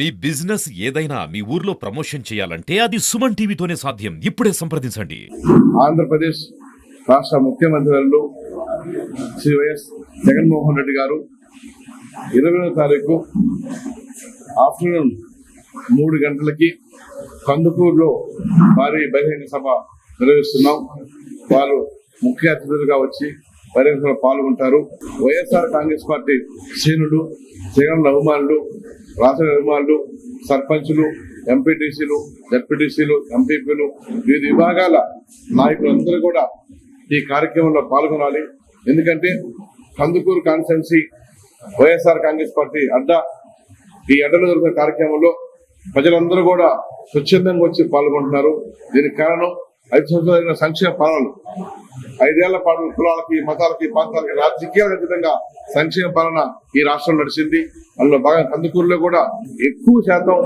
మీ business ఏదైనా మీ ఊర్లో promotion చేయాలంటే అది సుమన్ టీవీతోనే సాధ్యం. ఇప్పుడే సంప్రదించండి. ఆంధ్రప్రదేశ్ రాష్ట్ర ముఖ్యమంత్రులు శ్రీ వైఎస్ జగన్మోహన్ రెడ్డి గారు ఇరవై తారీఖు ఆఫ్టర్నూన్ మూడు గంటలకి కందుకూరులో భారీ బహిరంగ సభ నిర్వహిస్తున్నాం. వారు ముఖ్య అతిథులుగా వచ్చి బహిరంగ సభలో పాల్గొంటారు. వైఎస్ఆర్ కాంగ్రెస్ పార్టీ శ్రేణులు జగన్ అభిమానులు రాష్ట్ర నిర్మాణాలు సర్పంచులు ఎంపీటీసీలు జడ్పీటీసీలు ఎంపీపీలు వివిధ విభాగాల నాయకులందరూ కూడా ఈ కార్యక్రమంలో పాల్గొనాలి. ఎందుకంటే Kandukur constituency YSR Congress party అడ్డా ఈ అడ్డలో జరుగుతున్న కార్యక్రమంలో ప్రజలందరూ కూడా స్వచ్ఛందంగా వచ్చి పాల్గొంటున్నారు. దీనికి కారణం ఐదు సంవత్సరాలు సంక్షేమ పాలనలు ఐదేళ్ళ పాటు కులాలకి మతాలకి ప్రాంతాలకి రాజకీయాలకు అతీతంగా సంక్షేమ పాలన ఈ రాష్ట్రం నడిచింది. అందులో బాగా కందుకూరులో కూడా ఎక్కువ శాతం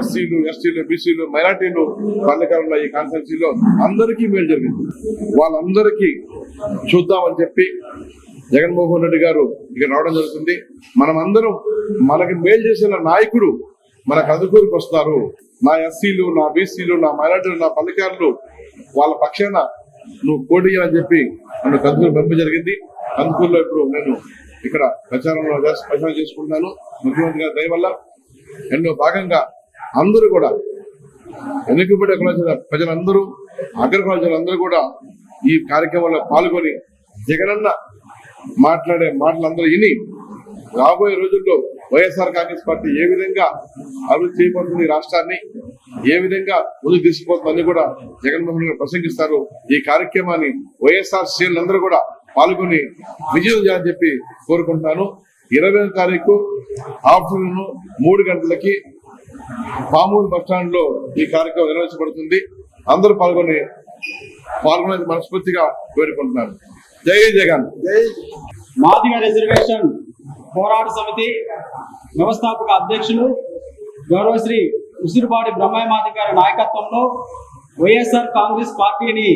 ఎస్సీలు ఎస్టీలు బీసీలు మైనార్టీలు పల్లెకారుల ఈ కాన్స్టిట్యూన్సీలో అందరికీ మేలు జరిగింది. వాళ్ళందరికీ చూద్దామని చెప్పి జగన్మోహన్ రెడ్డి గారు ఇక్కడ రావడం జరుగుతుంది. మనం అందరం మనకి మేలు చేసిన నాయకుడు మన కందుకూరుకు వస్తారు. నా ఎస్సీలు నా బీసీలు నా మైనార్టీలు నా పల్లెకారులు వాళ్ళ పక్షాన నువ్వు పోటీ అని చెప్పి నన్ను కందుకూరు పంపి జరిగింది. కందుకూరులో ఇప్పుడు నేను ఇక్కడ ప్రచారంలో ప్రచారం చేసుకుంటున్నాను. ముఖ్యమంత్రి గారి దయ వల్ల ఎన్నో భాగంగా అందరూ కూడా వెనుకబడి కులాల ప్రజలందరూ అగ్ర కులాలందరూ కూడా ఈ కార్యక్రమంలో పాల్గొని జగనన్న మాట్లాడే మాటలందరూ విని రాబోయే రోజుల్లో వైఎస్ఆర్ కాంగ్రెస్ పార్టీ ఏ విధంగా అభివృద్ధి చేయబడుతుంది రాష్ట్రాన్ని ఏ విధంగా ముందుకు తీసుకుపోతుందని కూడా జగన్మోహన్ గారు ప్రసంగిస్తారు. ఈ కార్యక్రమాన్ని వైఎస్ఆర్ శ్రేణులందరూ కూడా పాల్గొని విజయం చేయాలని చెప్పి కోరుకుంటాను. ఇరవై తారీఖు ఆఫ్టర్నూన్ మూడు గంటలకి పామూరు బస్లో ఈ కార్యక్రమం నిర్వహించబడుతుంది. అందరూ పాల్గొని పాల్గొనేది మనస్ఫూర్తిగా కోరుకుంటున్నాను. జై జగన్. మాదిగ రిజర్వేషన్ పోరాట సమితి వ్యవస్థాపక అధ్యక్షులు గౌరవశ్రీ ఉసిరిపాటి బ్రహ్మయ్య మాది గారి నాయకత్వంలో వైఎస్ఆర్ కాంగ్రెస్ పార్టీని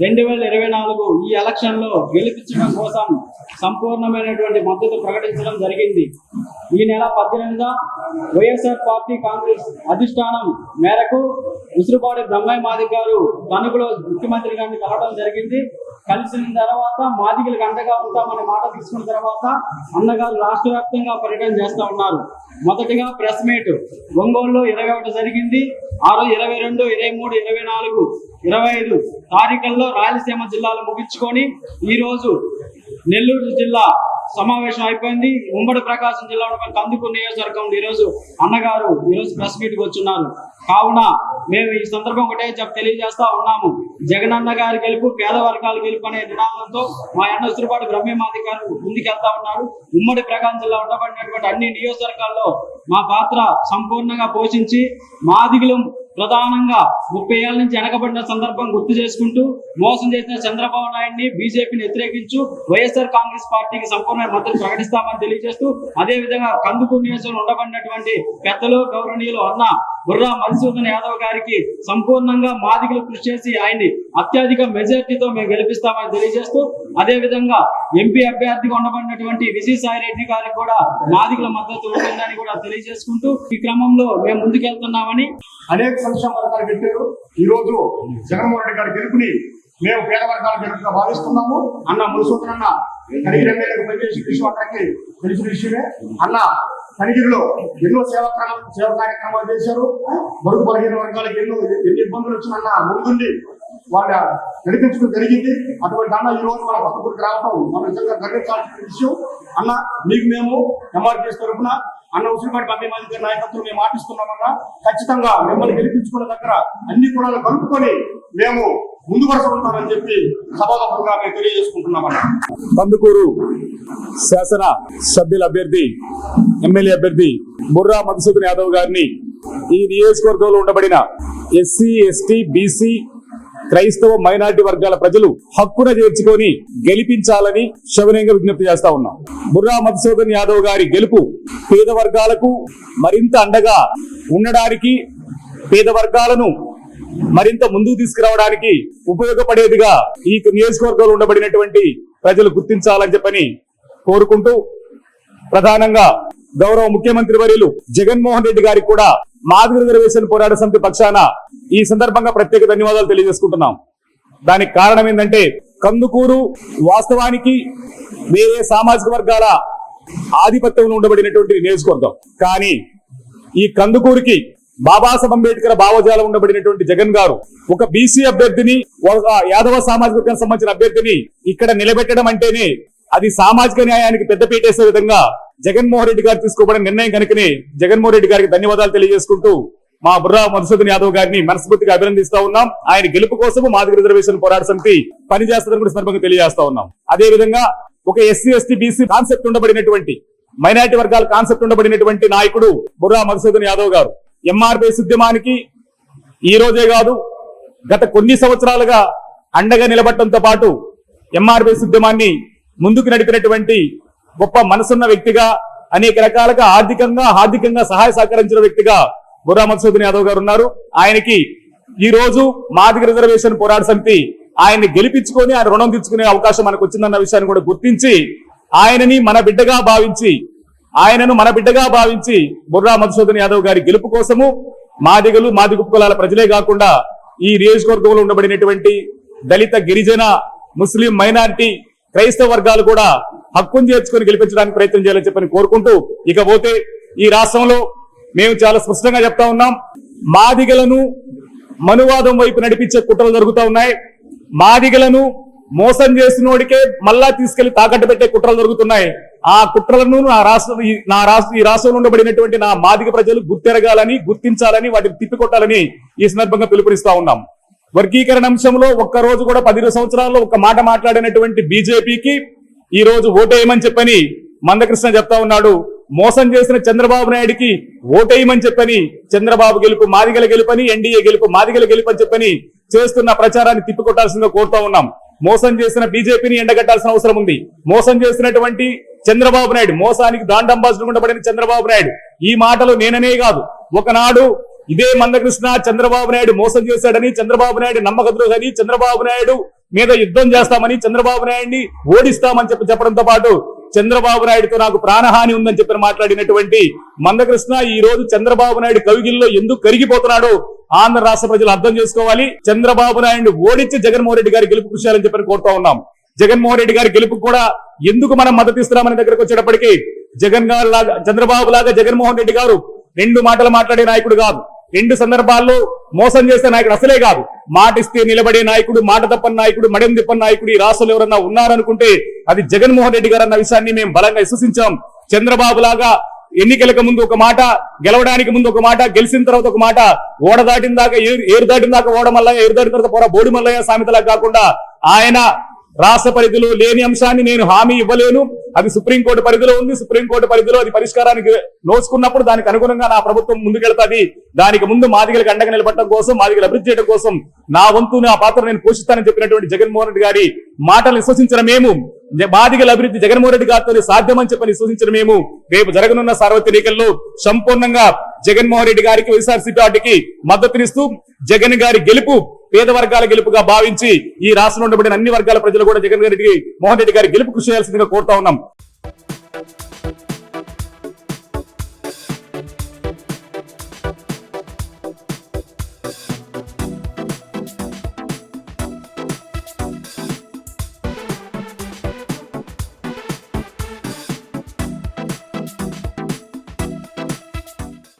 రెండు వేల ఇరవై నాలుగు ఈ ఎలక్షన్లో గెలిపించడం కోసం సంపూర్ణమైనటువంటి మద్దతు ప్రకటించడం జరిగింది. ఈ నెల పద్దెనిమిదిన వైఎస్ఆర్ పార్టీ కాంగ్రెస్ అధిష్టానం మేరకు ఉసిరిపాటి బ్రహ్మయ్య మాది గారు తణుకులో ముఖ్యమంత్రి గారిని కలవడం జరిగింది. కలిసిన తర్వాత మాదికలకు అండగా ఉంటామనే మాట తీసుకున్న తర్వాత అన్నగారు రాష్ట్ర వ్యాప్తంగా పర్యటన చేస్తూ ఉన్నారు. మొదటిగా ప్రెస్ మీట్ ఒంగోలులో ఇరవై ఒకటి జరిగింది. ఆ రోజు ఇరవై రెండు ఇరవై మూడు ఇరవై నాలుగు ఇరవై ఐదు తారీఖుల్లో రాయలసీమ జిల్లాలు ముగించుకొని ఈరోజు నెల్లూరు జిల్లా సమావేశం అయిపోయింది. ఉమ్మడి ప్రకాశం జిల్లా ఉన్న కందుకూరు నియోజకవర్గం ఈరోజు అన్నగారు ఈ రోజు ప్రెస్ మీట్కి వచ్చున్నారు. కావున మేము ఈ సందర్భం ఒకటే చెప్ తెలియజేస్తా ఉన్నాము. జగనన్న గారి గెలుపు పేద వర్గాల గెలుపు అనే నినాదంతో మా అన్న ఉసిరిపాటి బ్రహ్మమాది గారు ముందుకెళ్తా ఉన్నారు. ఉమ్మడి ప్రకాశం జిల్లా ఉండబడినటువంటి అన్ని నియోజకవర్గాల్లో మా పాత్ర సంపూర్ణంగా పోషించి మాదిగులం ప్రధానంగా ముప్పై ఏళ్ళ నుంచి వెనకబడిన సందర్భం గుర్తు చేసుకుంటూ మోసం చేసిన చంద్రబాబు నాయుడిని బీజేపీని వ్యతిరేకించు వైఎస్ఆర్ కాంగ్రెస్ పార్టీకి సంపూర్ణ మద్దతు ప్రకటిస్తామని తెలియజేస్తూ అదే విధంగా కందుకూరు నియోజకవర్గంలో ఉండబడినటువంటి పెద్దలు గౌరవనీయులు అన్న బుర్రా మధుసూదన్ యాదవ్ గారికి సంపూర్ణంగా మాదిగలు కృషి చేసి ఆయన్ని అత్యధిక మెజార్టీతో మేము గెలిపిస్తామని తెలియజేస్తూ అదే విధంగా ఎంపీ అభ్యర్థిగా ఉండబడినటువంటి విజయసాయి రెడ్డి గారికి కూడా మాదిగల మద్దతు ఉంటుందని కూడా తెలియజేసుకుంటూ ఈ క్రమంలో మేము ముందుకెళ్తున్నామని అనేక సంక్షేమ పథకాలు పెట్టారు. ఈ రోజు జగన్మోహన్ రెడ్డి గారి గెలుపుని మేము పేద వర్గాల గెలుపుగా భావిస్తున్నాము. అన్న మునుసూతన్ అన్న పనిచేసే విషయం అక్కడికి తెలిసిన విషయమే. అన్న కనిగిరిలో ఎన్నో సేవా క్రమం సేవ కార్యక్రమాలు చేశారు. మరుగు బలహీన వర్గాలకు ఎన్నో ఎన్ని ఇబ్బందులు వచ్చినన్న ముందుండి వాళ్ళ నడిపించడం జరిగింది. అటువంటి అన్న ఈ రోజు మన పక్కపూరికి రావడం మనం నిజంగా గర్వించాల్సిన విషయం. అన్న మీకు మేము ఎంఆర్పీఎస్ తరఫున అన్న ఉసిరిపాటి పంపి మంది గారి నాయకత్వం మేము ఆటిస్తున్నామన్నా ఖచ్చితంగా మిమ్మల్ని గెలిపించుకున్న దగ్గర అన్ని కూడా కలుపుకొని మేము ముందు వరుస ఉంటామని చెప్పి సభాముఖంగా మేము తెలియజేసుకుంటున్నామన్నా. కందుకూరు శాసన సభ్యుల అభ్యర్థి ఎమ్మెల్యే అభ్యర్థి బుర్రా మధుసూదన్ యాదవ్ గారిని ఈ నియోజకవర్గంలో ఉండబడిన ఎస్సీ ఎస్టీ బీసీ క్రైస్తవ మైనార్టీ వర్గాల ప్రజలు హక్కున చేర్చుకొని గెలిపించాలని శవనంగా విజ్ఞప్తి చేస్తా ఉన్నాం. బుర్రా మధుసూదన్ యాదవ్ గారి గెలుపు పేద వర్గాలకు మరింత అండగా ఉండడానికి పేద వర్గాలను మరింత ముందుకు తీసుకురావడానికి ఉపయోగపడేదిగా ఈ నియోజకవర్గంలో ఉండబడినటువంటి ప్రజలు గుర్తించాలని చెప్పని కోరుకుంటూ ప్రధానంగా గౌరవ ముఖ్యమంత్రి వర్యులు జగన్మోహన్ రెడ్డి గారికి కూడా మాదిగ రిజర్వేషన్ పోరాట సమితి పక్షాన ఈ సందర్భంగా ప్రత్యేక ధన్యవాదాలు తెలియజేసుకుంటున్నాం. దానికి కారణం ఏంటంటే కందుకూరు వాస్తవానికి వేరే సామాజిక వర్గాల ఆధిపత్యంలో ఉండబడినటువంటి నియోజకవర్గం. కానీ ఈ కందుకూరికి బాబాసాహెబ్ అంబేద్కర్ భావజాలం ఉండబడినటువంటి జగన్ గారు ఒక బీసీ అభ్యర్థిని ఒక యాదవ సామాజిక వర్గానికి సంబంధించిన అభ్యర్థిని ఇక్కడ నిలబెట్టడం అంటేనే అది సామాజిక న్యాయానికి పెద్దపీట వేసే విధంగా జగన్మోహన్ రెడ్డి గారు తీసుకోబడిన నిర్ణయం కనుకనే జగన్మోహన్ రెడ్డి గారికి ధన్యవాదాలు తెలియజేసుకుంటూ మా బుర్రా మధుసూదన్ యాదవ్ గారిని మనస్ఫూర్తిగా అభినందిస్తా ఉన్నాం. ఆయన గెలుపు కోసము మాదిగ రిజర్వేషన్ పోరాట సమితి పనిచేస్తుందని కూడా సందర్భంగా తెలియజేస్తా ఉన్నాం. అదే విధంగా ఒక ఎస్సీ ఎస్టీ బీసీ కాన్సెప్ట్ ఉండబడినటువంటి మైనారిటీ వర్గాల కాన్సెప్ట్ ఉండబడినటువంటి నాయకుడు బుర్రా మధుసూదన్ యాదవ్ గారు. ఎంఆర్పీఎస్ ఉద్యమానికి ఈ రోజే కాదు గత కొన్ని సంవత్సరాలుగా అండగా నిలబడటంతో పాటు ఎంఆర్పీఎస్ ఉద్యమాన్ని ముందుకు నడిపినటువంటి గొప్ప మనసున్న వ్యక్తిగా అనేక రకాలుగా ఆర్థికంగా ఆర్థికంగా సహాయ సహకరించిన వ్యక్తిగా బుర్రా మధుసూదన్ యాదవ్ గారు ఉన్నారు. ఆయనకి ఈ రోజు మాదిగ రిజర్వేషన్ పోరాట సమితి ఆయన్ని గెలిపించుకొని ఆయన రుణం తీర్చుకునే అవకాశం మనకు వచ్చిందన్న విషయాన్ని కూడా గుర్తించి ఆయనని మన బిడ్డగా భావించి ఆయనను మన బిడ్డగా భావించి బుర్రా మధుసూదన్ యాదవ్ గారి గెలుపు కోసము మాదిగలు మాదిగ కులాల ప్రజలే కాకుండా ఈ నియోజకవర్గంలో ఉండబడినటువంటి దళిత గిరిజన ముస్లిం మైనారిటీ క్రైస్తవ వర్గాలు కూడా హక్కును చేర్చుకొని గెలిపించడానికి ప్రయత్నం చేయాలని చెప్పని కోరుకుంటూ ఇకపోతే ఈ రాష్ట్రంలో మేము చాలా స్పష్టంగా చెప్తా ఉన్నాం. మాదిగలను మనువాదం వైపు నడిపించే కుట్రలు జరుగుతూ ఉన్నాయి. మాదిగలను మోసం చేసినోడికే మళ్ళా తీసుకెళ్ళి తాకట్టు పెట్టే కుట్రలు జరుగుతున్నాయి. ఆ కుట్రలను నా రాష్ట్ర ఈ- నా రాష్ట్ర ఈ రాష్ట్రంలో ఉండబడినటువంటి నా మాదిగ ప్రజలు గుర్తెరగాలని గుర్తించాలని వాటిని తిప్పికొట్టాలని ఈ సందర్భంగా పిలుపునిస్తా ఉన్నాం. వర్గీకరణ అంశంలో ఒక్క రోజు కూడా పది సంవత్సరాల్లో ఒక మాట మాట్లాడినటువంటి బీజేపీకి ఈ రోజు ఓటేయమని చెప్పని మందకృష్ణ చెప్తా ఉన్నాడు. మోసం చేసిన చంద్రబాబు నాయుడికి ఓటేయమని చెప్పని చంద్రబాబు గెలుపు మాదిగల గెలుపని ఎన్డీఏ గెలుపు మాదిగల గెలుపు అని చెప్పని చేస్తున్న ప్రచారాన్ని తిప్పికొట్టాల్సిందిగా కోరుతా ఉన్నాం. మోసం చేసిన బీజేపీని ఎండగట్టాల్సిన అవసరం ఉంది. మోసం చేసినటువంటి చంద్రబాబు నాయుడు మోసానికి దాండంబాజులు ఉండబడిన చంద్రబాబు నాయుడు ఈ మాటలు నేననే కాదు. ఒకనాడు ఇదే మందకృష్ణ చంద్రబాబు నాయుడు మోసం చేశాడని చంద్రబాబు నాయుడు నమ్మకద్రోహని చంద్రబాబు నాయుడు మీద యుద్ధం చేస్తామని చంద్రబాబు నాయుడిని ఓడిస్తామని చెప్పి చెప్పడంతో పాటు చంద్రబాబు నాయుడుతో నాకు ప్రాణహాని ఉందని చెప్పి మాట్లాడినటువంటి మందకృష్ణ ఈ రోజు చంద్రబాబు నాయుడు కవిగిల్లో ఎందుకు కరిగిపోతున్నాడో ఆంధ్ర రాష్ట్ర ప్రజలు అర్థం చేసుకోవాలి. చంద్రబాబు నాయుడు ఓడించి జగన్మోహన్ రెడ్డి గారి గెలుపు కృషి చెప్పని చెప్పి కోరుతా ఉన్నాం. జగన్మోహన్ రెడ్డి గారి గెలుపు కూడా ఎందుకు మనం మద్దతు ఇస్తున్నామని దగ్గరకు వచ్చేటప్పటికి జగన్ గారు లాగా చంద్రబాబు లాగా జగన్మోహన్ రెడ్డి గారు రెండు మాటలు మాట్లాడే నాయకుడు కాదు. రెండు సందర్భాల్లో మోసం చేసే నాయకుడు అసలే కాదు. మాట ఇస్తే నిలబడే నాయకుడు మాట తప్పని నాయకుడు మడెం తిప్పని నాయకుడు ఈ రాష్ట్రంలో ఎవరన్నా ఉన్నారనుకుంటే అది జగన్మోహన్ రెడ్డి గారు అన్న విషయాన్ని మేము బలంగా విశ్వసించాం. చంద్రబాబు లాగా ఎన్నికలకు ముందు ఒక మాట గెలవడానికి ముందు ఒక మాట గెలిచిన తర్వాత ఒక మాట ఓడ దాటిన దాకా ఏరు ఏరు దాటిన దాకా ఓడ మల్లయ్య ఏరు దాటిన తర్వాత పోరా బోడి మల్లయ్య సామెతలా కాకుండా ఆయన రాష్ట్ర పరిధిలో లేని అంశాన్ని నేను హామీ ఇవ్వలేను. అది సుప్రీంకోర్టు పరిధిలో ఉంది. సుప్రీంకోర్టు పరిధిలో అది పరిష్కారానికి నోచుకున్నప్పుడు దానికి అనుగుణంగా నా ప్రభుత్వం ముందుకెళ్తాది. దానికి ముందు మాదిగలకు అండగా నిలబడటం కోసం మాదిగలు అభివృద్ధి చేయడం కోసం నా వంతు నా పాత్ర నేను పోషిస్తానని చెప్పినటువంటి జగన్మోహన్ రెడ్డి గారి మాటలు విశ్వసించిన మేము బాధికల అభివృద్ధి జగన్మోహన్ రెడ్డి గారితో సాధ్యమని చెప్పని విశ్వసించిన మేము రేపు జరగనున్న సార్వత్రిక సంపూర్ణంగా జగన్మోహన్ రెడ్డి గారికి వైఎస్ఆర్సీపీ పార్టీకి మద్దతునిస్తూ జగన్ గారి గెలుపు పేద వర్గాల గెలుపుగా భావించి ఈ రాష్ట్రంలో ఉండబడిన అన్ని వర్గాల ప్రజలు కూడా జగన్ రెడ్డి మోహన్ రెడ్డి గారి గెలుపు కృషి చేయాల్సిందిగా కోరుతా ఉన్నాం.